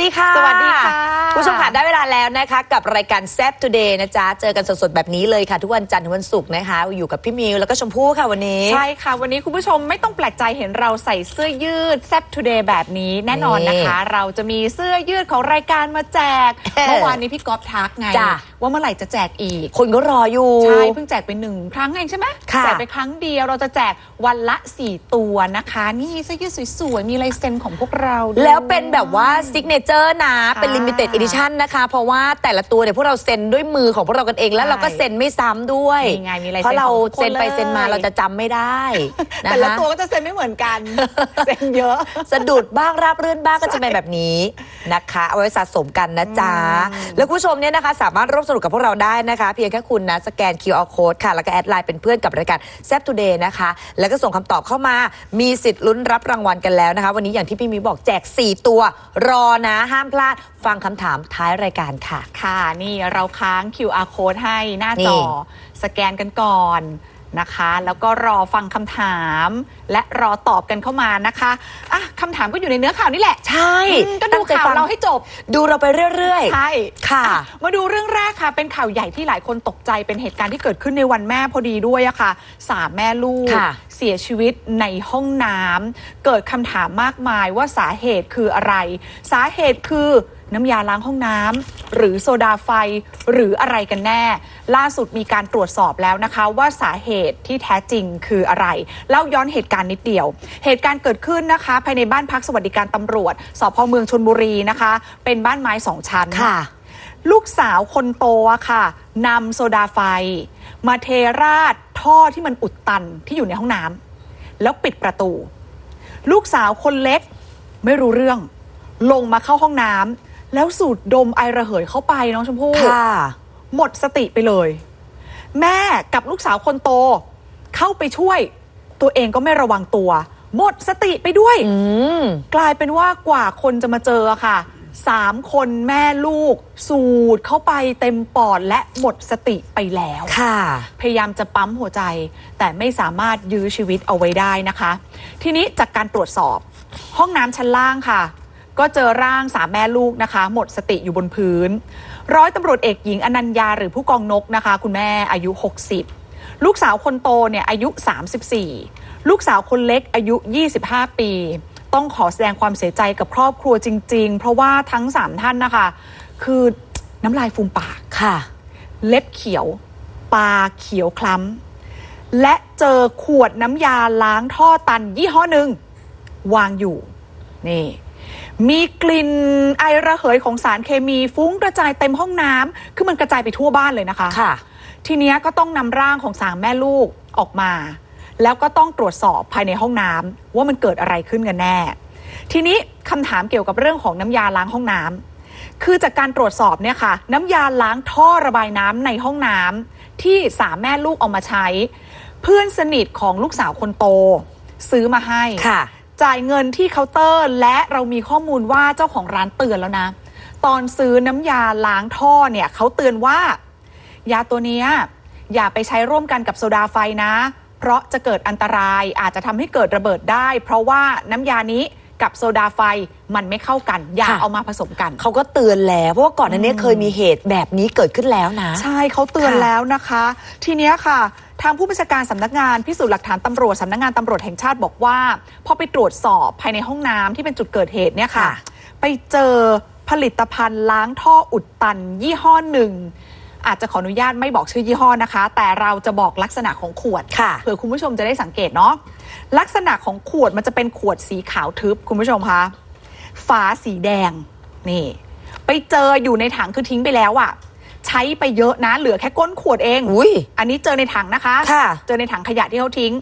ดีค่ะ สวัสดีค่ะ ผู้ชมค่ะได้เวลาแล้วนะคะ กับรายการแซ p Today นะจ๊ะ เจอกันสดๆ แบบนี้เลยค่ะ ทุกวันจันทร์ถึงวันศุกร์นะคะ อยู่กับพี่มิวแล้วก็ชมพู่ค่ะวันนี้ ใช่ค่ะ วันนี้คุณผู้ชมไม่ต้องแปลกใจเห็นเราใส่เสื้อยืดแซ p Today แบบนี้แน่นอนนะคะ เราจะมีเสื้อยืดของรายการมาแจกเอ่อเมื่อวานนี้พี่ก๊อฟทักไงจ้ะ ว่าเมื่อไหร่จะแจกอีก คนก็รออยู่ ใช่เพิ่งแจกไปหนึ่งครั้งเองใช่ไหมค่ะ แจกไปครั้งเดียวเราจะแจกวันละ 4 ตัวนะคะ นี่เสื้อยืดสวยๆมีลายเซ็นของพวกเราด้วย แล้วเป็นแบบว่าซิกเนเจอร์นะค่ะเป็น Limited Edition นะคะ เพราะว่าแต่ละตัวเนี่ยพวกเราเซ็นด้วยมือของพวกเรากันเอง แล้วใช่เราก็เซ็นไม่ซ้ำด้วย นี่ไงมีลายเซ็นเพราะเราของทุกคนเซ็นไปเลยเซ็นมาเราจะจำไม่ได้นะแต่ละคะตัวก็จะเซ็นไม่เหมือนกัน เซ็นเยอะ สะดุดบ้างราบรื่นบ้างก็จะเป็นแบบนี้นะคะ เอาไว้สะสมกันนะจ๊ะ แล้วคุณผู้ชมเนี่ยนะคะ สามารถร่วมสนุกกับพวกเราได้นะคะ เพียงแค่คุณนะ สแกน QR code ค่ะ แล้วก็แอดไลน์เป็นเพื่อนกับรายการแซ p Today นะคะ แล้วก็ส่งคำตอบเข้ามา มีสิทธิ์ลุ้นรับรางวัลกันแล้วนะคะ วันนี้อย่างที่พี่มีบอกแจก 4 ตัว รอนะห้ามพลาด ฟังคำถามท้ายรายการค่ะ ค่ะ นี่เราค้าง QR code ให้หน้าจนี่อสแกนกันก่อนนะคะ แล้วก็รอฟังคำถาม และรอตอบกันเข้ามานะคะอะคำถามก็อยู่ในเนื้อข่าวนี่แหละ ใช่อืมก็ดูตั้งใจข่าวฟังเราให้จบ ดูเราไปเรื่อยใช่ ค่ะอ่มาดูเรื่องแรกค่ะ เป็นข่าวใหญ่ที่หลายคนตกใจ เป็นเหตุการณ์ที่เกิดขึ้นในวันแม่พอดีด้วยอะค่ะ สามแม่ลูกค่ะเสียชีวิตในห้องน้ำ เกิดคำถามมากมายว่าสาเหตุคืออะไร สาเหตุคือ น้ำยาล้างห้องน้ำหรือโซดาไฟหรืออะไรกันแน่ ล่าสุดมีการตรวจสอบแล้วนะคะ ว่าสาเหตุที่แท้จริงคืออะไร เล่าย้อนเหตุการณ์นิดเดียว เหตุการณ์เกิดขึ้นนะคะ ภายในบ้านพักสวัสดิการตำรวจสพเมืองชนบุรีนะคะ เป็นบ้านไม้สองชั้นๆค่ะลูกสาวคนโตอะค่ะนำโซดาไฟ มาเทราดท่อที่มันอุดตันที่อยู่ในห้องน้ำแล้วปิดประตู ลูกสาวคนเล็กไม่รู้เรื่อง ลงมาเข้าห้องน้ำ แล้วสูดดมไอระเหยเข้าไปน้องชมพู่ค่ะ หมดสติไปเลย แม่กับลูกสาวคนโต เข้าไปช่วย ตัวเองก็ไม่ระวังตัว หมดสติไปด้วยอืมกลายเป็นว่ากว่าคนจะมาเจอค่ะสามคนแม่ลูก สูดเข้าไปเต็มปอดและหมดสติไปแล้วค่ะ พยายามจะปั๊มหัวใจ แต่ไม่สามารถยื้อชีวิตเอาไว้ได้นะคะ ทีนี้จากการตรวจสอบ ห้องน้ำชั้นล่างค่ะ ก็เจอร่างสามแม่ลูกนะคะ หมดสติอยู่บนพื้น ร้อยตำรวจเอกหญิงอนัญญาหรือผู้กองนกนะคะ คุณแม่อายุ 60 ลูกสาวคนโตเนี่ยอายุ 34 ลูกสาวคนเล็กอายุ 25 ปี ต้องขอแสดงความเสียใจกับครอบครัวจริง ๆ เพราะว่าทั้ง 3 ท่านนะคะ คือน้ำลายฟูมปากค่ะ เล็บเขียวปลาเขียวคล้ำและเจอขวดน้ำยาล้างท่อตันยี่ห้อหนึ่งวางอยู่ นี่ มีกลิ่นไอระเหยของสารเคมีฟุ้งกระจายเต็มห้องน้ำคือมันกระจายไปทั่วบ้านเลยนะคะ ค่ะ ทีเนี้ยก็ต้องนำร่างของสามแม่ลูกออกมา แล้วก็ต้องตรวจสอบภายในห้องน้ำว่ามันเกิดอะไรขึ้นกันแน่ ทีนี้คำถามเกี่ยวกับเรื่องของน้ำยาล้างห้องน้ำคือจากการตรวจสอบเนี่ยค่ะ น้ำยาล้างท่อระบายน้ำในห้องน้ำที่สามแม่ลูกเอามาใช้ เพื่อนสนิทของลูกสาวคนโต ซื้อมาให้ ค่ะ จ่ายเงินที่เคาน์เตอร์ และเรามีข้อมูลว่าเจ้าของร้านเตือนแล้วนะ ตอนซื้อน้ำยาล้างท่อเนี่ยเขาเตือนว่า ยาตัวเนี้ยอย่าไปใช้ร่วมกันกับโซดาไฟนะ เพราะจะเกิดอันตรายอาจจะทำให้เกิดระเบิดได้ เพราะว่าน้ำยานี้กับโซดาไฟมันไม่เข้ากัน อย่าค่ะเอามาผสมกัน เขาก็เตือนแล้วเพราะว่าก่อนหน้านี้เคยมีเหตุแบบนี้เกิดขึ้นแล้วนะ ใช่เขาเตือนค่ะแล้วนะคะ ทีเนี้ยค่ะ ทางผู้บัญชาการสำนักงานพิสูจน์หลักฐานตำรวจสำนักงานตำรวจแห่งชาติบอกว่า พอไปตรวจสอบภายในห้องน้ำที่เป็นจุดเกิดเหตุเนี่ยค่ะค่ะ ไปเจอผลิตภัณฑ์ล้างท่ออุดตัน ยี่ห้อหนึ่งอาจจะขออนุญาตไม่บอกชื่อยี่ห้อนะคะ แต่เราจะบอกลักษณะของขวดค่ะเผื่อคุณผู้ชมจะได้สังเกตเนาะลักษณะของขวดมันจะเป็นขวดสีขาวทึบคุณผู้ชมคะฝาสีแดงนี่ ไปเจออยู่ในถังคือทิ้งไปแล้วอะ ใช้ไปเยอะนะ เหลือแค่ก้นขวดเองอุ้ยอันนี้เจอในถังนะคะค่ะ เจอในถังขยะที่เขาทิ้ง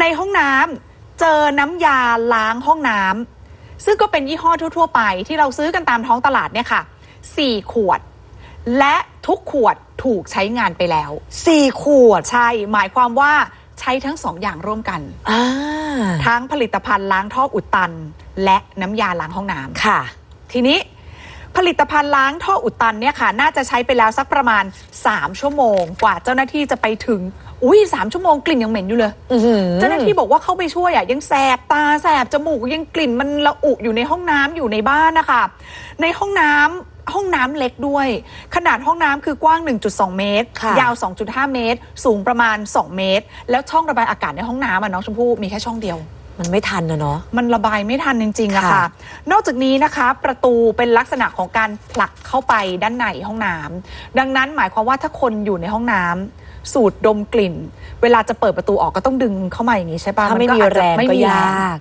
ในห้องน้ำเจอน้ำยาล้างห้องน้ำซึ่งก็เป็นยี่ห้อทั่ว ๆ ไป ที่เราซื้อกันตามท้องตลาดเนี่ยค่ะสี่ขวด และทุกขวดถูกใช้งานไปแล้ว สี่ขวดใช่หมายความว่าใช้ทั้งสองอย่างร่วมกัน อ่าทั้งผลิตภัณฑ์ล้างท่ออุดตัน และน้ำยาล้างห้องน้ำ ค่ะ ทีนี้ ผลิตภัณฑ์ล้างท่ออุดตันเนี่ยค่ะน่าจะใช้ไปแล้วสักประมาณ 3 ชั่วโมง กว่าเจ้าหน้าที่จะไปถึงอุ้ยสามชั่วโมงกลิ่นยังเหม็นอยู่เลยอื้อหือเจ้าหน้าที่บอกว่าเข้าไปช่วยอะยังแสบตาแสบจมูกยังกลิ่นมันระอุอยู่ในห้องน้ำอยู่ในบ้านนะคะในห้องน้ำห้องน้ำเล็กด้วย ขนาดห้องน้ำคือกว้าง 1.2 เมตรค่ะยาว 2.5 เมตร สูงประมาณ 2 เมตร แล้วช่องระบายอากาศในห้องน้ำอะน้องชมพู่มีแค่ช่องเดียว มันไม่ทันนะเนาะ มันระบายไม่ทันจริงๆอะค่ะ ค่ะนอกจากนี้นะคะ ประตูเป็นลักษณะของการผลักเข้าไปด้านในห้องน้ำดังนั้นหมายความว่าถ้าคนอยู่ในห้องน้ำสูดดมกลิ่น เวลาจะเปิดประตูออกก็ต้องดึงเข้ามาอย่างนี้ใช่ปะถ้าไม่มีอาจจะแรงไม่ก็มีแรยาก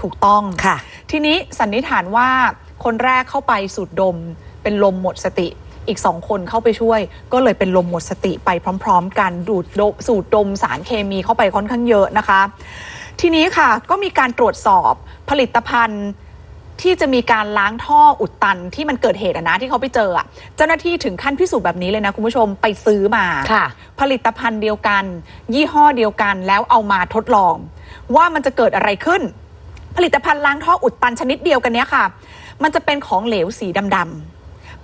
ถูกต้อง ค่ะ ทีนี้สันนิษฐานว่าคนแรกเข้าไปสูดดม เป็นลมหมดสติ อีกสองคนเข้าไปช่วย ก็เลยเป็นลมหมดสติไปพร้อม ๆ กันดูดดมสูดดมสารเคมีเข้าไปค่อนข้างเยอะนะคะ ทีนี้ค่ะก็มีการตรวจสอบผลิตภัณฑ์ที่จะมีการล้างท่ออุดตันที่มันเกิดเหตุอะนะที่เขาไปเจออะเจ้าหน้าที่ถึงขั้นพิสูจน์แบบนี้เลยนะคุณผู้ชมไปซื้อมาค่ะผลิตภัณฑ์เดียวกัน ยี่ห้อเดียวกันแล้วเอามาทดลอง ว่ามันจะเกิดอะไรขึ้น ผลิตภัณฑ์ล้างท่ออุดตันชนิดเดียวกันเนี้ยค่ะ มันจะเป็นของเหลวสีดำๆ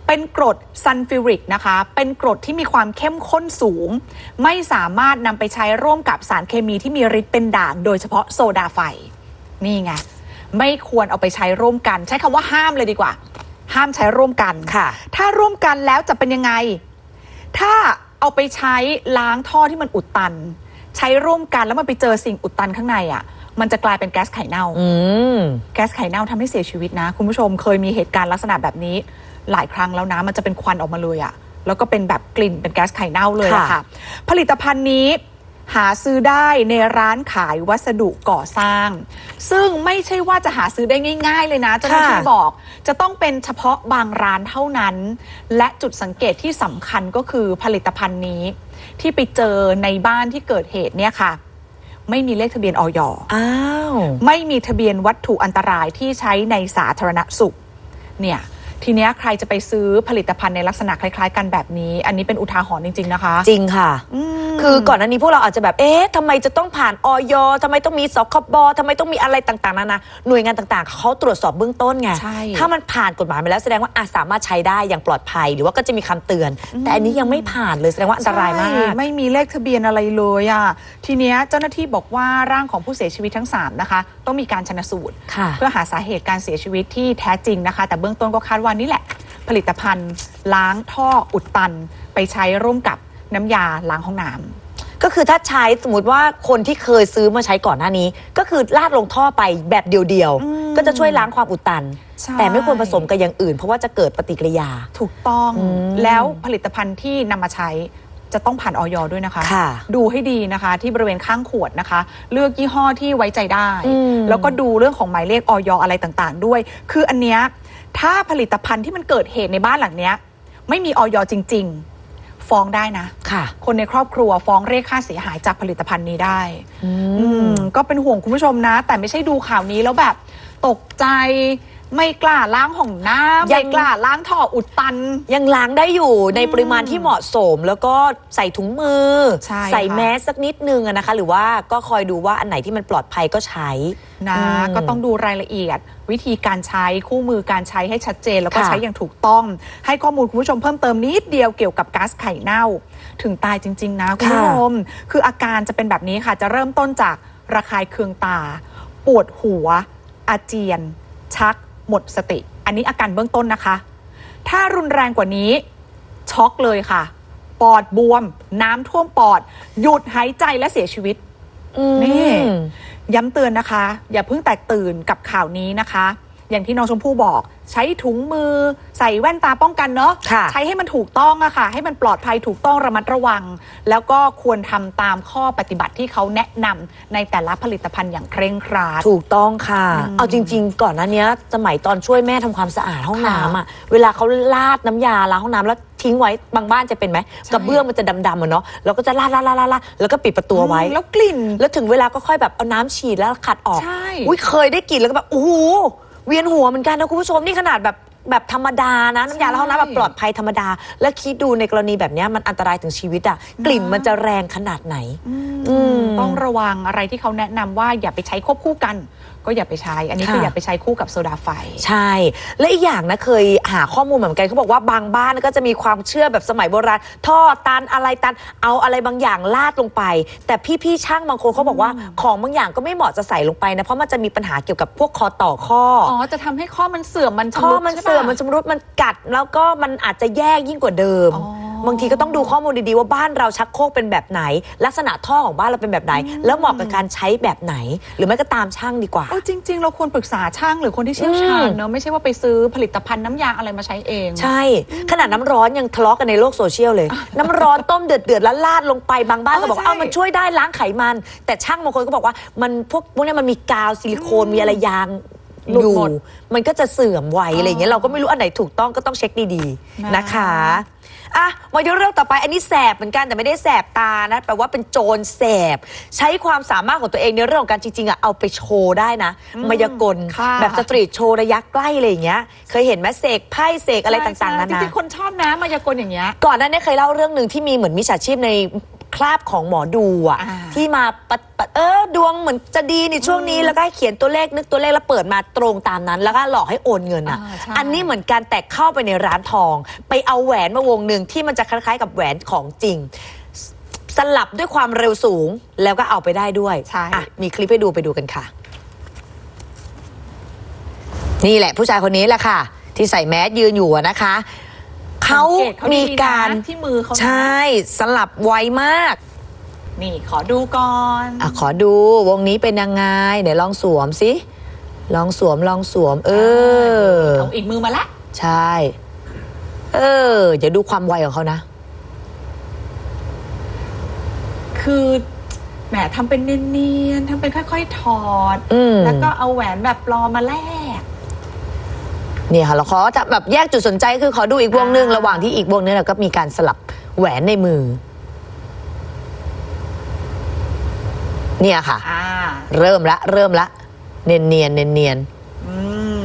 เป็นกรดซันฟิริกนะคะ เป็นกรดที่มีความเข้มข้นสูง ไม่สามารถนำไปใช้ร่วมกับสารเคมีที่มีฤทธิ์เป็นด่าง โดยเฉพาะโซดาไฟ นี่ไง ไม่ควรเอาไปใช้ร่วมกัน ใช้คำว่าห้ามเลยดีกว่า ห้ามใช้ร่วมกันค่ะ ถ้าร่วมกันแล้วจะเป็นยังไง ถ้าเอาไปใช้ล้างท่อที่มันอุดตัน ใช้ร่วมกันแล้วมันไปเจอสิ่งอุดตันข้างในอะมันจะกลายเป็นแก๊สไข่เน่าอืมแก๊สไข่เน่าทำให้เสียชีวิตนะ คุณผู้ชมเคยมีเหตุการณ์ลักษณะแบบนี้ หลายครั้งแล้วนะมันจะเป็นควันออกมาเลยอะแล้วก็เป็นแบบกลิ่นเป็นแก๊สไข่เน่าเลยอะค่ะค่ะ ผลิตภัณฑ์นี้หาซื้อได้ในร้านขายวัสดุก่อสร้าง ซึ่งไม่ใช่ว่าจะหาซื้อได้ง่าย ๆ เลยนะเจ้าหน้าที่บอก จะต้องเป็นเฉพาะบางร้านเท่านั้น และจุดสังเกตที่สำคัญก็คือผลิตภัณฑ์นี้ ที่ไปเจอในบ้านที่เกิดเหตุเนี่ยค่ะ ไม่มีเลขทะเบียนออยอ้าว ไม่มีทะเบียนวัตถุอันตรายที่ใช้ในสาธารณสุข เนี่ย ทีเนี้ยใครจะไปซื้อผลิตภัณฑ์ในลักษณะคล้ายๆ กันแบบนี้ อันนี้เป็นอุทาหรณ์จริง ๆ นะคะ จริงค่ะมคือก่อนหน้านี้พวกเราอาจจะแบบ เอ๊ะทำไมจะต้องผ่านออยทำไมต้องมีสคบทำไมต้องมีอะไรต่างๆนานาหน่วยงานต่างๆ เขาตรวจสอบเบื้องต้นไงใช่ถ้ามันผ่านกฎหมายมาแล้วแสดงว่าอาจสามารถใช้ได้อย่างปลอดภัย หรือว่าก็จะมีคำเตือน แต่อันนี้ยังไม่ผ่านเลยแสดงว่าอันตรายมากใช่ไม่มีเลขทะเบียนอะไรเลยอะ่ะ ทีเนี้ยเจ้าหน้าที่บอกว่าร่างของผู้เสียชีวิตทั้ง3นะคะ ต้องมีการชนสูตรค่ะเพื่อหาสาเหตุการเสียชีวิตที่แท้จริงนะคะ แต่เบื้องต้นก็คาดว่านี่แหละ ผลิตภัณฑ์ ล้างท่ออุดตัน ไปใช้ร่วมกับน้ำยาล้างห้องน้ำก็คือถ้าใช้สมมติว่าคนที่เคยซื้อมาใช้ก่อนหน้านี้ ก็คือลาดลงท่อไปแบบเดียวอืมๆก็จะช่วยล้างความอุดตันใช่แต่ไม่ควรผสมกับอย่างอื่น เพราะว่าจะเกิดปฏิกิริยา ถูกต้องอืม แล้วผลิตภัณฑ์ที่นำมาใช้จะต้องผ่านออยด้วยนะคะ ค่ะ ดูให้ดีนะคะที่บริเวณข้างขวดนะคะ เลือกยี่ห้อที่ไว้ใจได้ อืมแล้วก็ดูเรื่องของหมายเลขออยอะไรต่างๆ ด้วย คืออันเนี้ย ถ้าผลิตภัณฑ์ที่มันเกิดเหตุในบ้านหลังเนี้ย ไม่มีออยจริง ๆ ฟ้องได้นะค่ะ คนในครอบครัวฟ้องเรียกค่าเสียหายจากผลิตภัณฑ์นี้ได้ อือืมมก็เป็นห่วงคุณผู้ชมนะ แต่ไม่ใช่ดูข่าวนี้แล้วแบบ ตกใจ ไม่กล้าล้างห้องน้ำยัไม่งกล้าล้างท่ออุดตัน ยังล้างได้อยู่ในปริมาณที่เหมาะสม แล้วก็ใส่ถุงมือ ใช่ใส่ค่ะ แมสสักนิดนึงอะนะคะ หรือว่าก็คอยดูว่าอันไหนที่มันปลอดภัยก็ใช้ นะอืมก็ต้องดูรายละเอียด วิธีการใช้คู่มือการใช้ให้ชัดเจน แล้วก็ค่ะ ใช้อย่างถูกต้อง ให้ข้อมูลคุณผู้ชมเพิ่มเติมนิดเดียวเกี่ยวกับก๊าซไข่เน่า ถึงตายจริง ๆ นะคุณผู้ชมคืออาการจะเป็นแบบนี้ค่ะ จะเริ่มต้นจากระคายเคืองตา ปวดหัว อาเจียน ชัก หมดสติ อันนี้อาการเบื้องต้นนะคะ ถ้ารุนแรงกว่านี้ ช็อกเลยค่ะ ปอดบวม น้ำท่วมปอด หยุดหายใจและเสียชีวิตอืมนี่ย้ำเตือนนะคะ อย่าเพิ่งแตกตื่นกับข่าวนี้นะคะ อย่างที่น้องชมพู่บอก ใช้ถุงมือใส่แว่นตาป้องกันเนาะค่ะใช้ให้มันถูกต้องอะค่ะ ให้มันปลอดภัยถูกต้องระมัดระวัง แล้วก็ควรทำตามข้อปฏิบัติที่เขาแนะนำในแต่ละผลิตภัณฑ์อย่างเคร่งครัดถูกต้องค่ะอืมเอาจริง ๆ ก่อนหน้านี้สมัยตอนช่วยแม่ทำความสะอาดห้องค่ะน้ำอะเวลาเขาลาดน้ำยาล้างห้องน้ำแล้วทิ้งไว้บางบ้านจะเป็นไหมใช่กระเบื้องมันจะดำๆอะเนาะแล้วก็จะลาดลาดลาดลาดแล้วก็ปิดประตูเอาไว้ แล้วกลิ่น แล้วถึงเวลาก็ค่อยแบบเอาน้ำฉีดแล้วขัดออกใช่อุ้ยเคยได้กลิ่นแล้วก็แบบโอ้โห เวียนหัวเหมือนกันนะคุณผู้ชมนี่ขนาดแบบแบบธรรมดานะน้ำยาล้างห้องน้ำแบบปลอดภัยธรรมดา แล้วคิดดูในกรณีแบบเนี้ยมันอันตรายถึงชีวิตอะกลิ่นมันจะแรงขนาดไหน อืม ต้องระวังอะไรที่เขาแนะนำว่าอย่าไปใช้ควบคู่กัน ก็ก็อย่าไปใช้ อันนี้ค่ะคืออย่าไปใช้คู่กับโซดาไฟ ใช่ และอีกอย่างนะเคยหาข้อมูลเหมือนกันเขาบอกว่าบางบ้านก็จะมีความเชื่อแบบสมัยโบราณท่อตันอะไรตันเอาอะไรบางอย่างลาดลงไป แต่พี่ๆช่างบางคนเขาบอกว่าของบางอย่างก็ไม่เหมาะจะใส่ลงไปนะเพราะมันจะมีปัญหาเกี่ยวกับพวกคอต่อข้ออ๋อ จะทำให้ข้อมันเสื่อมมันชำข้อรุดมันใช่ปะ เสื่อมมันชำรุดมันกัด แล้วก็มันอาจจะแย่ยิ่งกว่าเดิม อ๋อ บางทีก็ต้องดูข้อมูลดีๆว่าบ้านเราชักโครกเป็นแบบไหน ลักษณะท่อของบ้านเราเป็นแบบไหน แล้วเหมาะกับการใช้แบบไหน หรือไม่ก็ตามช่างดีกว่า โอ้จริง ๆ เราควรปรึกษาช่างหรือคนที่เชี่ยวชาญอืมเนอะไม่ใช่ว่าไปซื้อผลิตภัณฑ์น้ำยาอะไรมาใช้เอง ใช่ ขนาดน้ำร้อนยังทะเลาะกันในโลกโซเชียลเลย น้ำร้อนต้มเดือดเดือดๆแล้วลาดลงไปบางบ้านเออก็บอกว่าใช่ เอามันช่วยได้ล้างไขมัน แต่ช่างบางคนก็บอกว่ามันพวกพวกเนี้ยมันมีกาวซิลิโคนมีอะไรยางหลุดอยู่หมดมันก็จะเสื่อมไวอะไรอย่างเงี้ยอ๋อเราก็ไม่รู้อันไหนถูกต้องก็ต้องเช็คดีๆนะ นะคะ อะมาดูเรื่องต่อไปอันนี้แสบเหมือนกันแต่ไม่ได้แสบตานะแปลว่าเป็นโจรแสบ ใช้ความสามารถของตัวเองในเรื่องของการจริงๆอะเอาไปโชว์ได้นะมายากลค่ะแบบสตรีทโชว์ระยะใกล้อะไรอย่างเงี้ย เคยเห็นไหมเสกไพ่เสกอะไรต่างๆนาใช่นาจริงๆคนชอบนะมายากลอย่างเงี้ย ก่อนหน้านี้เคยเล่าเรื่องหนึ่งที่มีเหมือนมิจฉาชีพใน คราบของหมอดูอะอ่าที่มาปะปะเออดวงเหมือนจะดีในช่วงนี้แล้วก็ให้เขียนตัวเลขนึกตัวเลขแล้วเปิดมาตรงตามนั้น แล้วก็หลอกให้โอนเงินอะอ่าใช่ อันนี้เหมือนกันแต่เข้าไปในร้านทอง ไปเอาแหวนมาวงหนึ่งที่มันจะคล้ายๆ กับแหวนของจริง สลับด้วยความเร็วสูงแล้วก็เอาไปได้ด้วยใช่ อะมีคลิปให้ดูไปดูกันค่ะ นี่แหละผู้ชายคนนี้แหละค่ะ ที่ใส่แมสยืนอยู่อะนะคะ เขาสังกตมีดีๆนะการที่มือเขานะใช่สลับไวมาก นี่ขอดูก่อนอะขอดูวงนี้เป็นยังไงไหนลองสวมสิลองสวมลองสวม เออเอาอีกมือมาละ ใช่ เออเดี๋ยวดูความไวของเขานะ คือแหมทำเป็นเนียนๆทำเป็นค่อย ๆ ถอดอืมแล้วก็เอาแหวนแบบปลอมมาแลก เนี่ยค่ะเราขอจะแบบแยกจุดสนใจคือขอดูอีกวงหนึ่งอ่าระหว่างที่อีกวงนึงเราก็มีการสลับแหวนในมือ เนี่ยค่ะ อ่า เริ่มละ เริ่มละ เนียนเนียนเนียนเนียนอืม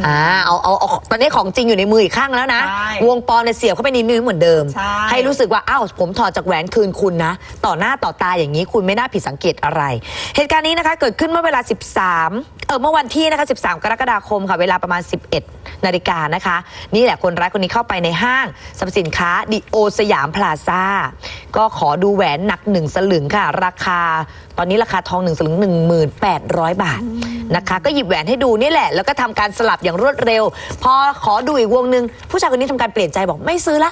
อ่าเอาเอาเอาตอนนี้ของจริงอยู่ในมืออีกข้างแล้วนะ ใช่วงปลอมเนี่ยเสียบเข้าไปในนิ้วเหมือนเดิมใช่ให้รู้สึกว่าอ้าวผมถอดจากแหวนคืนคุณนะ ต่อหน้าต่อตาอย่างนี้คุณไม่น่าผิดสังเกตอะไร เหตุการณ์นี้นะคะเกิดขึ้นเมื่อเวลา 13 เออเมื่อวันที่นะคะ13 กรกฎาคมค่ะเวลาประมาณ 11 นาฬิกานะคะ นี่แหละคนร้ายคนนี้เข้าไปในห้างสรรพสินค้าดิโอสยามพลาซ่าก็ขอดูแหวนหนักหนึ่งสลึงค่ะ ราคาตอนนี้ราคาทองหนึ่งสลึง1,800บาทนะคะ ก็หยิบแหวนให้ดูนี่แหละ แล้วก็ทำการสลับอย่างรวดเร็ว พอขอดูอีกวงหนึ่งผู้ชายคนนี้ทำการเปลี่ยนใจบอกไม่ซื้อละ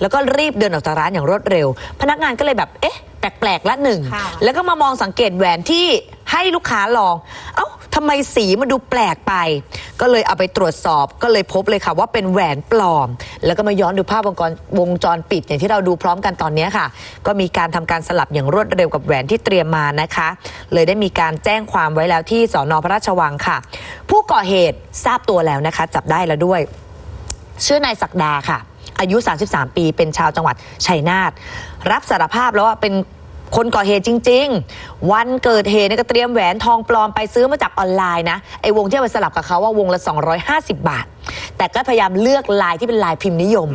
แล้วก็รีบเดินออกจากร้านอย่างรวดเร็ว พนักงานก็เลยแบบเอ๊ะ แปลกๆละหนึ่ง ค่ะ แล้วก็มามองสังเกตแหวนที่ให้ลูกค้าลอง เอ้าทำไมสีมันดูแปลกไป ก็เลยเอาไปตรวจสอบก็เลยพบเลยค่ะว่าเป็นแหวนปลอม แล้วก็มาย้อนดูภาพวงจรวงจรปิดอย่างที่เราดูพร้อมกันตอนนี้ค่ะ ก็มีการทำการสลับอย่างรวดเร็วกับแหวนที่เตรียมมานะคะ เลยได้มีการแจ้งความไว้แล้วที่สอนอพระราชวังค่ะ ผู้ก่อเหตุทราบตัวแล้วนะคะ จับได้แล้วด้วย ชื่อนายศักดาค่ะ อายุ 33 ปี เป็นชาวจังหวัดชัยนาทรับสารภาพแล้วว่าเป็น คนก่อเหตุจริง ๆ วันเกิดเหตุเนี่ยก็เตรียมแหวนทองปลอมไปซื้อมาจากออนไลน์นะไอ้วงที่เอาไปสลับกับเขาว่าวงละ 250 บาท แต่ก็พยายามเลือกลายที่เป็นลายพิมพ์นิยม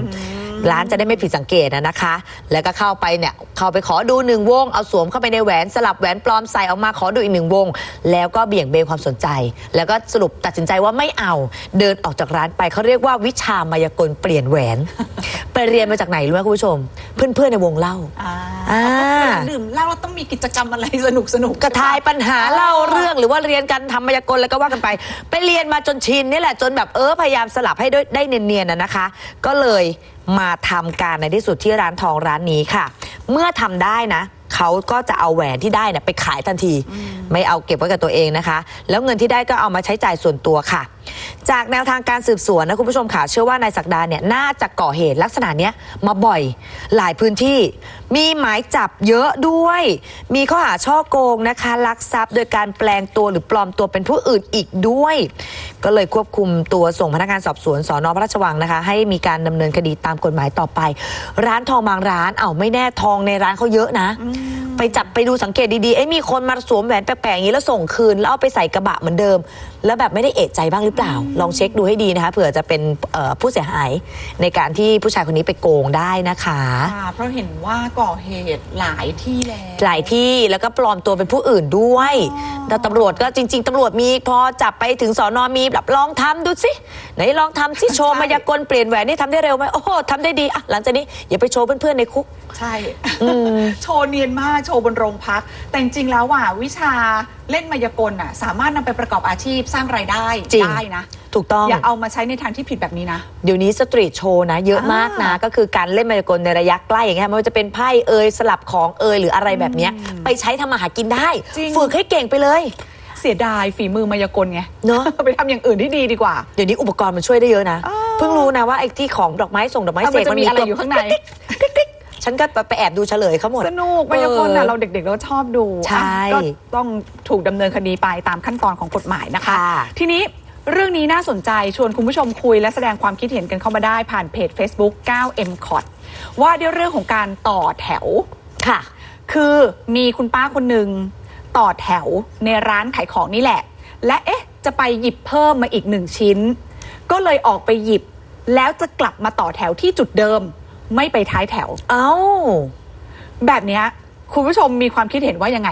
ร้านจะได้ไม่ผิดสังเกตนะนะคะ แล้วก็เข้าไปเนี่ยเข้าไปขอดูหนึ่งวง เอาสวมเข้าไปในแหวนสลับแหวนปลอมใส่ออกมาขอดูอีกหนึ่งวง แล้วก็เบี่ยงเบนความสนใจ แล้วก็สรุปตัดสินใจว่าไม่เอา เดินออกจากร้านไปเขาเรียกว่าวิชามายากลเปลี่ยนแหวน ไปเรียนมาจากไหนรู้ไหมคุณผู้ชม เพื่อนๆในวงเล่า อ่าอ่าดื่มเหล้าแล้วต้องมีกิจกรรมอะไรสนุกสนุกๆกระทายปัญหาเล่าเรื่องหรือว่าเรียนกันทำมายากลแล้วก็ว่ากันไป ไปเรียนมาจนชินนี่แหละจนแบบเออพยายามสลับให้ได้ได้เนียนๆนะนะคะ ก็เลยมาทำการในที่สุดที่ร้านทองร้านนี้ค่ะ เมื่อทำได้นะ เขาก็จะเอาแหวนที่ได้เนี่ยไปขายทันที ไม่เอาเก็บไว้กับตัวเองนะคะ แล้วเงินที่ได้ก็เอามาใช้จ่ายส่วนตัวค่ะ จากแนวทางการสืบสวนนะคุณผู้ชมค่ะเชื่อว่านายศักดาเนี่ยน่าจะก่อเหตุลักษณะเนี้ยมาบ่อยหลายพื้นที่ มีหมายจับเยอะด้วย มีข้อหาช่อโกงนะคะลักทรัพย์ โดยการแปลงตัวหรือปลอมตัวเป็นผู้อื่นอีกด้วย ก็เลยควบคุมตัวส่งพนักงานสอบสวนสอนอพระราชวังนะคะ ให้มีการดำเนินคดีตามกฎหมายต่อไป ร้านทองบางร้านเอ้าไม่แน่ทองในร้านเขาเยอะนะ ไปจับไปดูสังเกตดีๆเอ้ยมีคนมาสวมแหวนแปลกๆอย่างนี้แล้วส่งคืน แล้วเอาไปใส่กระบะเหมือนเดิม แล้วแบบไม่ได้เอะใจบ้างหรือเปล่าลองเช็คดูให้ดีนะคะเผื่อจะเป็นเอ่อผู้เสียหายในการที่ผู้ชายคนนี้ไปโกงได้นะคะ ค่ะเพราะเห็นว่าก่อเหตุหลายที่แล้ว หลายที่แล้วก็ปลอมตัวเป็นผู้อื่นด้วยอ๋อแต่ตำรวจก็จริง ๆตำรวจมีพอจับไปถึงสอนอมีแบบลองทำดูสิไหนลองทำสิโชว์ใช่มายากลเปลี่ยนแหวนนี่ทำได้เร็วไหมโอ้โหทำได้ดีอะหลังจากนี้อย่าไปโชว์เพื่อนๆในคุก ใช่ อืม โชว์เนียนมาก โชว์บนโรงพัก แต่จริงๆแล้วว่าวิชา เล่นมายากลน่ะสามารถนำไปประกอบอาชีพสร้างรายได้จริง ได้นะ ถูกต้อง อย่าเอามาใช้ในทางที่ผิดแบบนี้นะ เดี๋ยวนี้สตรีทโชว์นะเยอะมากนะอ่าก็คือการเล่นมายากลในระยะใกล้อย่างเงี้ยไม่ว่าจะเป็นไพ่เอยสลับของเอยหรืออะไรแบบเนี้ยอืมไปใช้ทำมาหากินได้ จริง ฝึกให้เก่งไปเลย เสียดายฝีมือมายากลไง เนอะ ไปทำอย่างอื่นที่ดีดีกว่า เดี๋ยวนี้อุปกรณ์มันช่วยได้เยอะนะอ่าเพิ่งรู้นะว่าไอ้ที่ของดอกไม้ส่งดอกไม้เอาเสมันกจะมีอะไรอยู่ข้างใน ฉันก็ไปแอบดูเฉลยเขาหมด สนุกมายากลน่ะเราเด็กๆเราชอบดูใช่อะก็ต้องถูกดำเนินคดีไปตามขั้นตอนของกฎหมายนะคะ ค่ะ ทีนี้เรื่องนี้น่าสนใจชวนคุณผู้ชมคุยและแสดงความคิดเห็นกันเข้ามาได้ผ่านเพจ Facebook 9 m c o t ว่าด้วยเรื่องของการต่อแถว ค่ะ คือมีคุณป้าคนหนึ่งต่อแถวในร้านขายของนี่แหละ และเอ๊ะ จะไปหยิบเพิ่มมาอีกหนึ่งชิ้น ก็เลยออกไปหยิบ แล้วจะกลับมาต่อแถวที่จุดเดิม ไม่ไปท้ายแถว เอ้า แบบเนี้ยคุณผู้ชมมีความคิดเห็นว่ายังไง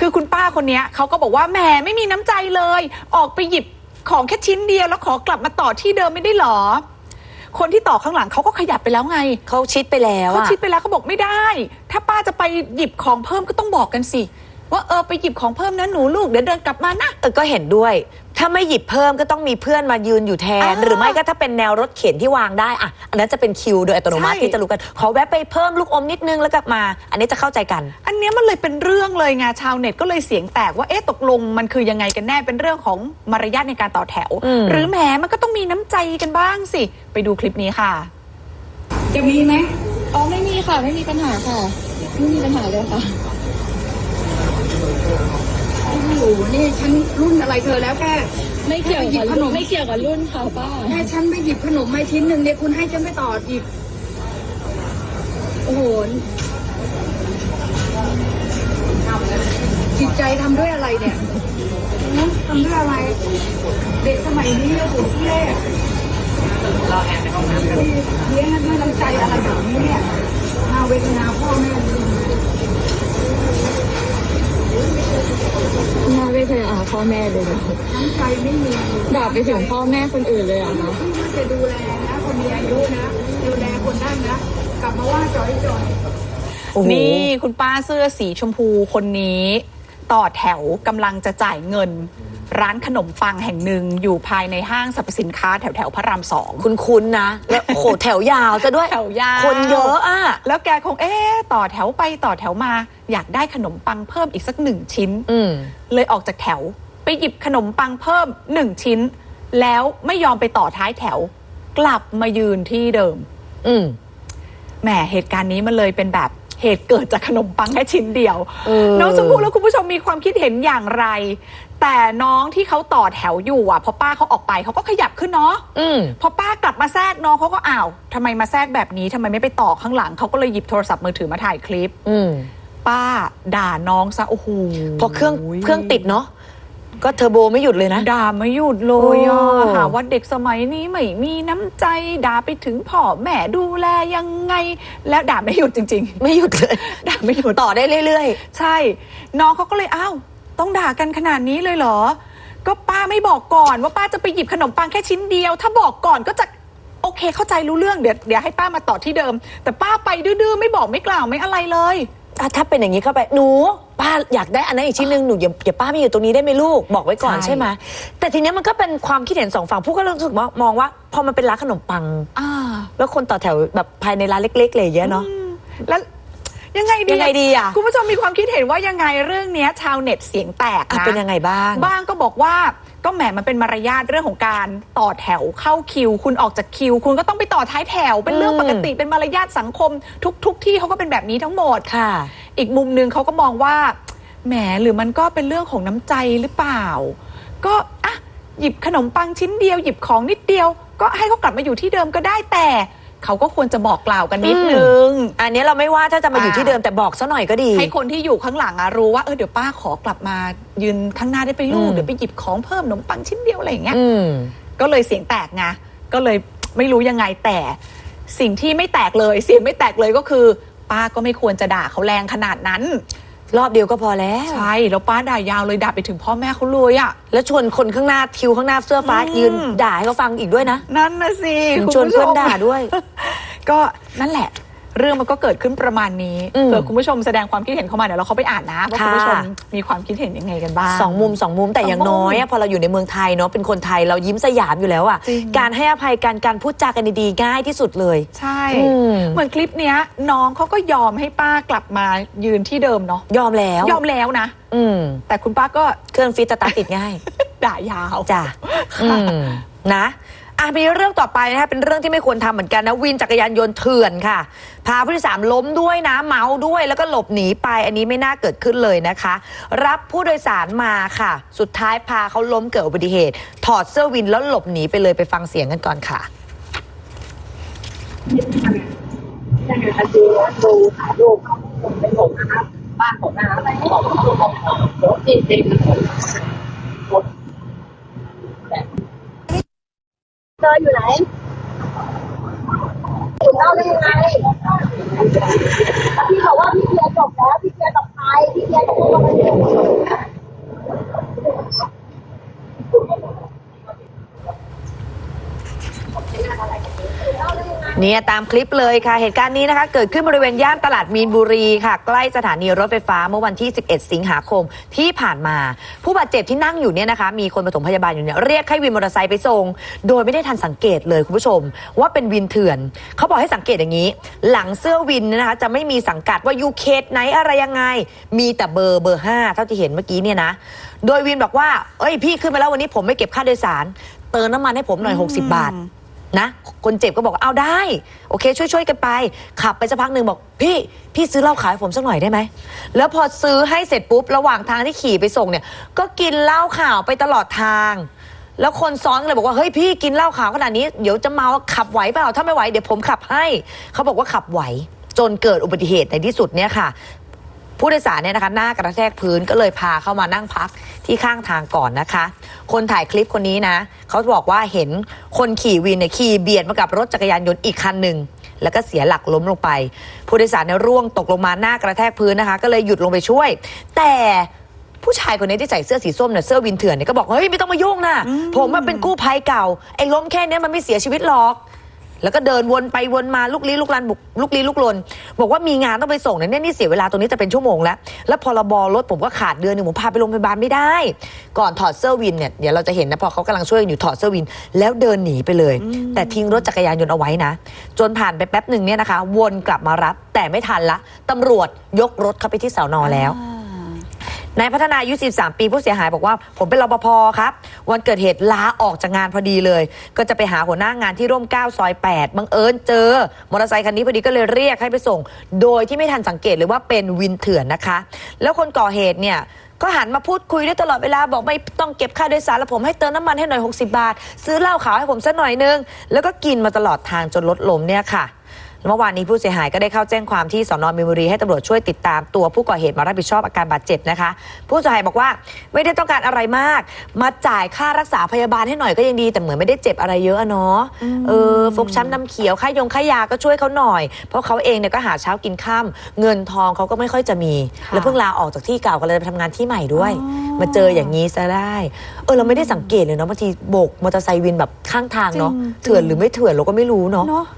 คือคุณป้าคนเนี้ยเขาก็บอกว่าแหมไม่มีน้ำใจเลย ออกไปหยิบของแค่ชิ้นเดียวแล้วขอกลับมาต่อที่เดิมไม่ได้หรอ คนที่ต่อข้างหลังเขาก็ขยับไปแล้วไง เขาชิดไปแล้วเขาอะชิดไปแล้วเขาบอกไม่ได้ ถ้าป้าจะไปหยิบของเพิ่มก็ต้องบอกกันสิ ว่าเออไปหยิบของเพิ่มนะหนูลูกเดี๋ยวเดินกลับมานะ เออก็เห็นด้วย ถ้าไม่หยิบเพิ่มก็ต้องมีเพื่อนมายืนอยู่แทน อ่าหรือไม่ก็ถ้าเป็นแนวรถเข็นที่วางได้อะอันนั้นจะเป็นคิวโดยอัตโนมัติใช่ ที่จะรู้กัน ขอแวะไปเพิ่มลูกอมนิดนึงแล้วกลับมา อันนี้จะเข้าใจกัน อันเนี้ยมันเลยเป็นเรื่องเลยไงชาวเน็ตก็เลยเสียงแตกว่าเอ๊ะตกลงมันคือยังไงกันแน่เป็นเรื่องของมารยาทในการต่อแถว อืม หรือแหมมันก็ต้องมีน้ำใจกันบ้างสิ ไปดูคลิปนี้ค่ะ จะมีไหม อ๋อไม่มีค่ะ ไม่มีปัญหาค่ะ ไม่มีปัญหาเลยค่ะ โอ้โหนี่ฉันรุ่นอะไรเธอแล้วแค่ไม่เกี่ยวหยิกับบขนมไม่เกี่ยวกับรุ่นค่ะป้าแค่ฉันไปหยิบขนมมาชิ้นหนึ่งเนี่ยคุณให้ฉันไม่ต่ออีกโอ้โหจิตใจทำด้วยอะไรเนี่ยฮะทำด้วยอะไร เด็กสมัยนี้โอ้โหที่แรกเลี้ยงกันด้วยน้ำใจอะไรแบบนี้เนี่ยนาเวทนาพ่อแม่ มาไม่เคยอาพ่อแม่เลยนะน้ำใจไม่มีด่าไปถึงพ่อแม่คนอื่นเลยเหรอะคะที่จะดูแลนะคนมีอายุนะดูแลคนนั่นนะกลับมาว่าจอยจอยโอ้โหนี่คุณป้าเสื้อสีชมพูคนนี้ ต่อแถวกำลังจะจ่ายเงิน ร้านขนมปังแห่งหนึ่งอยู่ภายในห้างสรรพสินค้าแถวแถวๆพระรามสองคุ้นๆนะแล้วโอ้โหแถวยาวซะด้วย แถวยาวคนเยอะอะ แล้วแกคงเอ๊ะต่อแถวไปต่อแถวมา อยากได้ขนมปังเพิ่มอีกสักหนึ่งชิ้นอืมเลยออกจากแถว ไปหยิบขนมปังเพิ่มหนึ่งชิ้น แล้วไม่ยอมไปต่อท้ายแถว กลับมายืนที่เดิม อืมแหมเหตุการณ์นี้มันเลยเป็นแบบเหตุเกิดจากขนมปังแค่ชิ้นเดียวเออน้องชมพู่แล้วคุณผู้ชมมีความคิดเห็นอย่างไร แต่น้องที่เขาต่อแถวอยู่อะพอป้าเขาออกไปเขาก็ขยับขึ้นเนาะอืมพอป้ากลับมาแทรกน้องเขาก็อ้าวทำไมมาแทรกแบบนี้ทำไมไม่ไปต่อข้างหลังเขาก็เลยหยิบโทรศัพท์มือถือมาถ่ายคลิป อืมป้าด่าน้องซะโอ้โหพอเครื่องเครื่องติดเนาะก็เทอร์โบไม่หยุดเลยนะ ด่าไม่หยุดเลยอะโอ้ หาว่าเด็กสมัยนี้ไม่มีน้ำใจด่าไปถึงพ่อแม่ดูแลยังไง แล้วด่าไม่หยุดจริง ไม่หยุดเลย ๆ ด่าไม่หยุด ต่อได้เรื่อย ใช่ น้องเขาก็เลยอ้าว ต้องด่ากันขนาดนี้เลยเหรอ ก็ป้าไม่บอกก่อนว่าป้าจะไปหยิบขนมปังแค่ชิ้นเดียว ถ้าบอกก่อนก็จะโอเคเข้าใจรู้เรื่องเดี๋ยวเดี๋ยวให้ป้ามาต่อที่เดิม แต่ป้าไปดื้อๆไม่บอกไม่กล่าวไม่อะไรเลยๆอะถ้าเป็นอย่างนี้เข้าไปหนูป้าอยากได้อันนั้นอีกชิ้นหนึ่งหนูอย่าอย่าป้าไม่อยู่ตรงนี้ได้ไหมลูกบอกไว้ก่อนใช่ ใช่ไหมแต่ทีเนี้ยมันก็เป็นความคิดเห็นสองฝั่งผู้ก็รู้สึกว่ามองว่าพอมันเป็นร้านขนมปัง อ่า แล้วคนต่อแถวแบบภายในร้านเล็กๆเลยางเงี้ยเนาะอืมแล้ว ยังไงดียังไงดีอะ คุณผู้ชมมีความคิดเห็นว่ายังไงเรื่องเนี้ยชาวเน็ตเสียงแตกอะนะเป็นยังไงบ้าง บ้างก็บอกว่าก็แหมมันเป็นมารยาทเรื่องของการต่อแถวเข้าคิว คุณออกจากคิว คุณก็ต้องไปต่อท้ายแถว เป็นเรื่องอืมปกติเป็นมารยาทสังคม ทุกทุกที่เขาก็เป็นแบบนี้ทั้งหมดค่ะ อีกมุมหนึงเขาก็มองว่าแหมหรือมันก็เป็นเรื่องของน้ำใจหรือเปล่า ก็อะหยิบขนมปังชิ้นเดียวหยิบของนิดเดียว ก็ให้เขากลับมาอยู่ที่เดิมก็ได้แต่ เขาก็ควรจะบอกกล่าวกันนิดอืมนึง อันนี้เราไม่ว่าถ้าจะมาอยู่อ่าที่เดิมแต่บอกซะหน่อยก็ดี ให้คนที่อยู่ข้างหลังอะรู้ว่าเออเดี๋ยวป้าขอกลับมายืนข้างหน้าได้ไปลูอืกมเดี๋ยวไปหยิบของเพิ่มขนมปังชิ้นเดียวอะไรอย่างเงี้ยอืมก็เลยเสียงแตกไงก็เลยไม่รู้ยังไงแต่สิ่งที่ไม่แตกเลย เสียงไม่แตกเลยก็คือ ป้าก็ไม่ควรจะด่าเขาแรงขนาดนั้น รอบเดียวก็พอแล้ว ใช่แล้วป้าด่ายาวเลยด่าไปถึงพ่อแม่เขาเลยอะ แล้วชวนคนข้างหน้าทิวข้างหน้าเสื้อฟ้าอืม ยืนด่าให้เขาฟังอีกด้วยนะ นั่นนะสิถึงคุณชวนผู้เพื่อนด่าด้วย ก็นั่นแหละ เรื่องมันก็เกิดขึ้นประมาณนี้อืม เผื่อคุณผู้ชมแสดงความคิดเห็นเข้ามาเดี๋ยวเราเข้าไปอ่านนะว่าค่ะคุณผู้ชมมีความคิดเห็นยังไงกันบ้าง สองมุมสองมุมแต่อย่างสองมุมน้อยอะพอเราอยู่ในเมืองไทยเนาะเป็นคนไทยเรายิ้มสยามอยู่แล้วอะจริง การให้อภัยกันการพูดจากันดีๆง่ายที่สุดเลย ใช่ อืม เหมือนคลิปเนี้ย น้องเขาก็ยอมให้ป้ากลับมายืนที่เดิมเนาะยอมแล้วยอมแล้วนะ อืม แต่คุณป้าก็ เครื่องฟิตสตาร์ทติดง่าย ด่ายาว จ้ะอืมนะ อะมีเรื่องต่อไปนะคะเป็นเรื่องที่ไม่ควรทำเหมือนกันนะวินจักรยานยนต์เถื่อนค่ะ พาผู้โดยสารล้มด้วยนะเมาด้วย แล้วก็หลบหนีไปอันนี้ไม่น่าเกิดขึ้นเลยนะคะ รับผู้โดยสารมาค่ะ สุดท้ายพาเขาล้มเกิดอุบัติเหตุ ถอดเสื้อวินแล้วหลบหนีไปเลยไปฟังเสียงกันก่อนค่ะดูดูถ่ายรูปเป็นผมนะครับบ้านผมนะครับบอกรถติดเต็มรถเจออยู่ไหนคุณเล่าได้ยังไงพี่บอกว่าพี่เคลียร์จบแล้วพี่เคลียร์กับใครพี่เคลียร์กับตัวมันเอง เนี่ยตามคลิปเลยค่ะ เหตุการณ์นี้นะคะ เกิดขึ้นบริเวณย่านตลาดมีนบุรีค่ะ ใกล้สถานีรถไฟฟ้าเมื่อวันที่ 11 สิงหาคมที่ผ่านมา ผู้บาดเจ็บที่นั่งอยู่เนี่ยนะคะ มีคนปฐมพยาบาลอยู่เนี่ยเรียกให้วินมอเตอร์ไซค์ไปส่ง โดยไม่ได้ทันสังเกตเลยคุณผู้ชม ว่าเป็นวินเถื่อน เขาบอกให้สังเกตอย่างนี้ หลังเสื้อวินนะคะ จะไม่มีสังกัดว่ายูเคสไหนอะไรยังไง มีแต่เบอร์เบอร์ห้าเท่าที่เห็นเมื่อกี้เนี่ยนะ โดยวินบอกว่า เอ้ยพี่ขึ้นมาแล้ววันนี้ผมไม่เก็บค่าโดยสาร เติมน้ำมันให้ผมหน่อย 60 บาท นะ คนเจ็บก็บอกว่าเอาได้ โอเค ช่วยๆกันไป ขับไปสักพักหนึ่งบอก พี่ พี่ซื้อเหล้าขายให้ผมสักหน่อยได้ไหม แล้วพอซื้อให้เสร็จปุ๊บ ระหว่างทางที่ขี่ไปส่งเนี่ย ก็กินเหล้าขาวไปตลอดทาง แล้วคนซ้อนก็เลยบอกว่า เฮ้ยพี่กินเหล้าขาวขนาดนี้ เดี๋ยวจะเมาขับไหวเปล่า ถ้าไม่ไหวเดี๋ยวผมขับให้ เขาบอกว่าขับไหว จนเกิดอุบัติเหตุในที่สุดเนี่ยค่ะ ผู้โดยสารเนี่ยนะคะหน้ากระแทกพื้นก็เลยพาเข้ามานั่งพักที่ข้างทางก่อนนะคะ คนถ่ายคลิปคนนี้นะเขาบอกว่าเห็นคนขี่วินเนี่ยขี่เบียดมากับรถจักรยานยนต์อีกคันหนึ่งแล้วก็เสียหลักล้มลงไป ผู้โดยสารเนี่ยร่วงตกลงมาหน้ากระแทกพื้นนะคะ ก็เลยหยุดลงไปช่วย แต่ผู้ชายคนนี้ที่ใส่เสื้อสีส้มเนี่ยเสื้อวินเถื่อนเนี่ยก็บอกเฮ้ยไม่ต้องมายุ่งนะผมมันเป็นกู้ภัยเก่าไอ้ล้มแค่นี้มันไม่เสียชีวิตหรอก แล้วก็เดินวนไปวนมาลุกลี้ลุกลันบุกลุกลี้ลุกลน บอกว่ามีงานต้องไปส่งเนี่ยเนี่ยนี่เสียเวลาตรงนี้จะเป็นชั่วโมงแล้ว แล้วพรบรถผมก็ขาดเดือนหนึ่งผมพาไปโรงพยาบาลไม่ได้ ก่อนถอดเสื้อวินเนี่ยเดี๋ยวเราจะเห็นนะพอเขากำลังช่วยกันอยู่ถอดเสื้อวิน แล้วเดินหนีไปเลย แต่ทิ้งรถจักรยานยนต์เอาไว้นะ จนผ่านไปแป๊บหนึ่งเนี่ยนะคะ วนกลับมารับแต่ไม่ทันละตำรวจยกรถเข้าไปที่สอนอแล้ว นายพัฒนาอายุ43ปีผู้เสียหายบอกว่า ผมเป็นรปภครับ วันเกิดเหตุลาออกจากงานพอดีเลย ก็จะไปหาหัวหน้างานที่ร่ม9ซอย 8 บังเอิญเจอ มอเตอร์ไซค์คันนี้พอดีก็เลยเรียกให้ไปส่ง โดยที่ไม่ทันสังเกตเลยว่าเป็นวินเถื่อนนะคะ แล้วคนก่อเหตุเนี่ยก็หันมาพูดคุยได้ตลอดเวลาบอกไม่ต้องเก็บค่าโดยสารแล้วผมให้เติมน้ำมันให้หน่อย 60 บาท ซื้อเหล้าขาวให้ผมสักหน่อยนึง แล้วก็กินมาตลอดทางจนรถล้มเนี่ยค่ะ เมื่อวานนี้ผู้เสียหายก็ได้เข้าแจ้งความที่สอนอมีนบุรีให้ตำรวจช่วยติดตามตัวผู้ก่อเหตุมารับผิดชอบอาการบาดเจ็บนะคะ ผู้เสียหายบอกว่าไม่ได้ต้องการอะไรมาก มาจ่ายค่ารักษาพยาบาลให้หน่อยก็ยังดี แต่เหมือนไม่ได้เจ็บอะไรเยอะอะเนาะเออฟกช้ำน้ำเขียวค่ายงค่ายาก็ช่วยเขาหน่อย เพราะเขาเองเนี่ยก็หาเช้ากินค่ำเงินทองเขาก็ไม่ค่อยจะมีค่ะแล้วเพิ่งลาออกจากที่เก่าก็เลยไปทำงานที่ใหม่ด้วยอ๋อมาเจออย่างนี้ซะได้เออเราไม่ได้สังเกตเลยเนาะบางทีโบกมอเตอร์ไซค์วินแบบข้างทางเนาะจริงเถื่อนหรือไม่เถื่อนเราก็ไม่รู้เนาะเนาะโ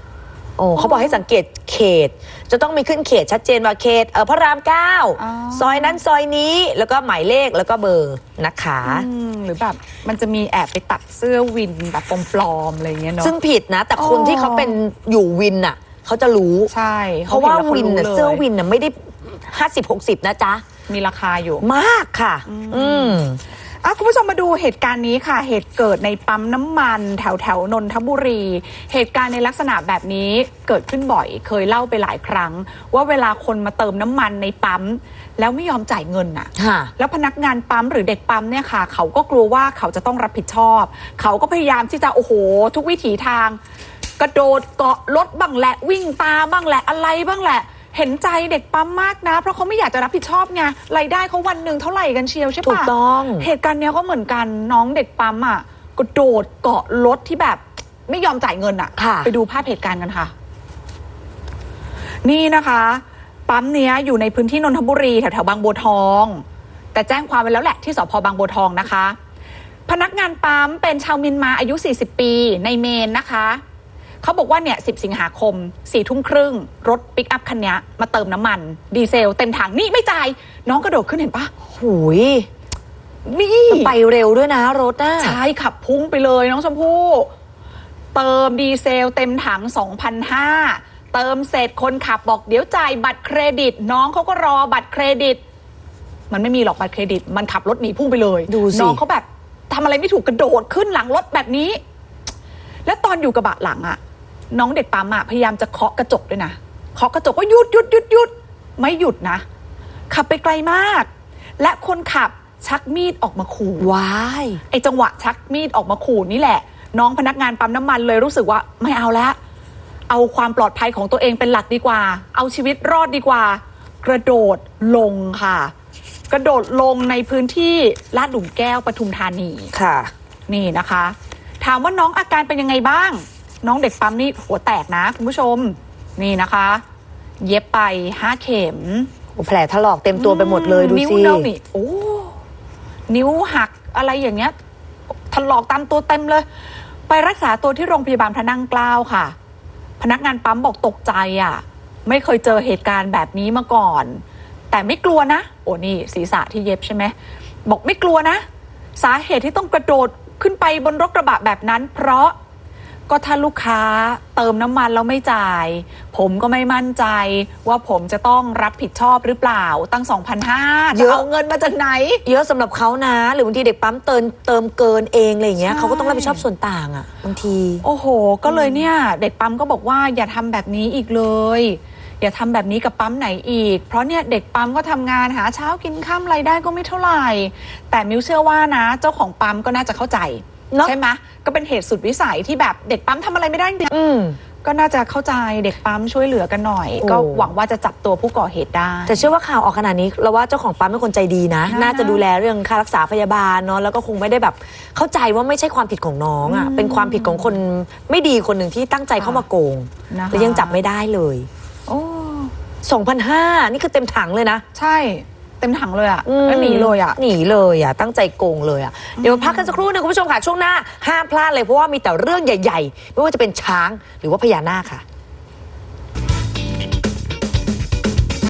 อ้เขาบอกให้สังเกตเขต จะต้องมีขึ้นเขตชัดเจนว่าเขตเออพระรามเก้าอ๋อ ซอยนั้นซอยนี้แล้วก็หมายเลขแล้วก็เบอร์นะคะ อืมหรือแบบมันจะมีแอบไปตัดเสื้อวินแบบปลอมๆอะไรอย่างเงี้ยเนาะ ซึ่งผิดนะ แต่คนอ๋อ ที่เขาเป็นอยู่วินน่ะเขาจะรู้ ใช่เพราะว่าขวินห็น่ะแล้เสื้อขารู้ลยวินน่ะไม่ได้ห้าสิบหกสิบนะจ๊ะ มีราคาอยู่ มากค่ะ อืม อะคุณผู้ชมมาดูเหตุการณ์นี้ค่ะ เหตุเกิดในปั๊มน้ำมันแถวแถวนนทบุรี เหตุการณ์ในลักษณะแบบนี้เกิดขึ้นบ่อย เคยเล่าไปหลายครั้ง ว่าเวลาคนมาเติมน้ำมันในปั๊ม แล้วไม่ยอมจ่ายเงินอะ ค่ะ แล้วพนักงานปั๊มหรือเด็กปั๊มเนี่ยค่ะ เขาก็กลัวว่าเขาจะต้องรับผิดชอบ เขาก็พยายามที่จะโอ้โห ทุกวิถีทาง กระโดดเกาะรถบ้างแหละวิ่งตามบ้างแหละอะไรบ้างแหละ เห็นใจเด็กปั๊มมากนะ เพราะเขาไม่อยากจะรับผิดชอบไงรายได้เขาวันหนึ่งเท่าไหร่กันเชียวใช่ปะถูกต้อง เหตุการณ์เนี้ยก็เหมือนกันน้องเด็กปั๊มอะกระโดดเกาะรถที่แบบไม่ยอมจ่ายเงินอะ ค่ะ ไปดูภาพเหตุการณ์กันค่ะ นี่นะคะ ปั๊มเนี้ยอยู่ในพื้นที่นนทบุรีแถวแถวๆบางบัวทอง แต่แจ้งความไว้แล้วแหละที่สพบางบัวทองนะคะ พนักงานปั๊มเป็นชาวเมียนมาอายุ 40 ปี ในเมนนะคะ เขาบอกว่าเนี่ย10สิงหาคม4ทุ่มครึ่ง รถปิกอัพคันนี้มาเติมน้ำมัน ดีเซลเต็มถังนี่ไม่จ่าย น้องกระโดดขึ้นเห็นปะหุยนี่ไปเร็วด้วยนะรถน่ะใช่ขับพุ่งไปเลยน้องชมพู่ เติมดีเซลเต็มถัง2,500เติมเสร็จคนขับบอกเดี๋ยวจ่ายบัตรเครดิต น้องเขาก็รอบัตรเครดิต มันไม่มีหรอกบัตรเครดิต มันขับรถหนีพุ่งไปเลยดูสิน้องเขาแบบทำอะไรไม่ถูกกระโดดขึ้นหลังรถแบบนี้ แล้วตอนอยู่กระบะหลังอะ น้องเด็กปั๊มอะพยายามจะเคาะกระจกด้วยนะเคาะกระจกว่าหยุดหยุดหยุดหยุดไม่หยุดนะ ขับไปไกลมาก และคนขับชักมีดออกมาขู่ว้ายไอ้จังหวะชักมีดออกมาขู่นี่แหละ น้องพนักงานปั๊มน้ำมันเลยรู้สึกว่าไม่เอาแล้วเอาความปลอดภัยของตัวเองเป็นหลักดีกว่า เอาชีวิตรอดดีกว่า กระโดดลงค่ะ กระโดดลงในพื้นที่ลาดหลุมแก้วปทุมธานีค่ะ นี่นะคะ ถามว่าน้องอาการเป็นยังไงบ้าง น้องเด็กปั๊มนี่หัวแตกนะคุณผู้ชมนี่นะคะ เย็บไปห้าเข็มโอ้แผลถลอกเต็มตัวไปหมดเลยดูนิ้วสิเน่านี่โอ้นิ้วหักอะไรอย่างเงี้ยถลอกตามตัวเต็มเลย ไปรักษาตัวที่โรงพยาบาลพระนั่งเกล้าค่ะ พนักงานปั๊มบอกตกใจอะ ไม่เคยเจอเหตุการณ์แบบนี้มาก่อน แต่ไม่กลัวนะ โอ้นี่ศีรษะที่เย็บใช่ไหมบอกไม่กลัวนะ สาเหตุที่ต้องกระโดดขึ้นไปบนรถกระบะแบบนั้น เพราะ ก็ถ้าลูกค้าเติมน้ำมันแล้วไม่จ่าย ผมก็ไม่มั่นใจว่าผมจะต้องรับผิดชอบหรือเปล่า ตั้ง 2,500เยจะอะเอาเงินมาจากไหน เยอะสำหรับเขานะ หรือบางทีเด็กปั๊มเติมเติมเกินเองอะไรอย่างเงี้ยใช่เขาก็ต้องรับผิดชอบส่วนต่างอะบางที โอ้โห ก็เลยเนี่ยเด็กปั๊มก็บอกว่าอย่าทำแบบนี้อีกเลยอย่าทำแบบนี้กับปั๊มไหนอีก เพราะเนี่ยเด็กปั๊มก็ทำงานหาเช้ากินข้ามรายได้ก็ไม่เท่าไหร่ แต่มิวเชื่อว่านะ เจ้าของปั๊มก็น่าจะเข้าใจ เนอะ ใช่ไหมก็เป็นเหตุสุดวิสัยที่แบบเด็กปั๊มทำอะไรไม่ได้จริงอืมก็น่าจะเข้าใจเด็กปั๊มช่วยเหลือกันหน่อย โอ้ ก็หวังว่าจะจับตัวผู้ก่อเหตุได้ แต่เชื่อว่าข่าวออกขนาดนี้เราว่าเจ้าของปั๊มเป็นคนใจดีนะนะน่าจะดูแลเรื่องค่ารักษาพยาบาลเนาะแล้วก็คงไม่ได้แบบเข้าใจว่าไม่ใช่ความผิดของน้องอะอืมเป็นความผิดของคนไม่ดีคนหนึ่งที่ตั้งใจเข้ามาโกงนะคะ แล้วยังจับไม่ได้เลยโอ้2,500นี่คือเต็มถังเลยนะ ใช่ เต็มถังเลยอะอืมแล้วหนีเลยอะหนีเลยอะ ตั้งใจโกงเลยอะ เดี๋ยวพักกันสักครู่หนึงคุณผู้ชมค่ะ ช่วงหน้า ห้ามพลาดเลยเพราะว่ามีแต่เรื่องใหญ่ ๆ ไม่ว่าจะเป็นช้างหรือว่าพญานาคค่ะ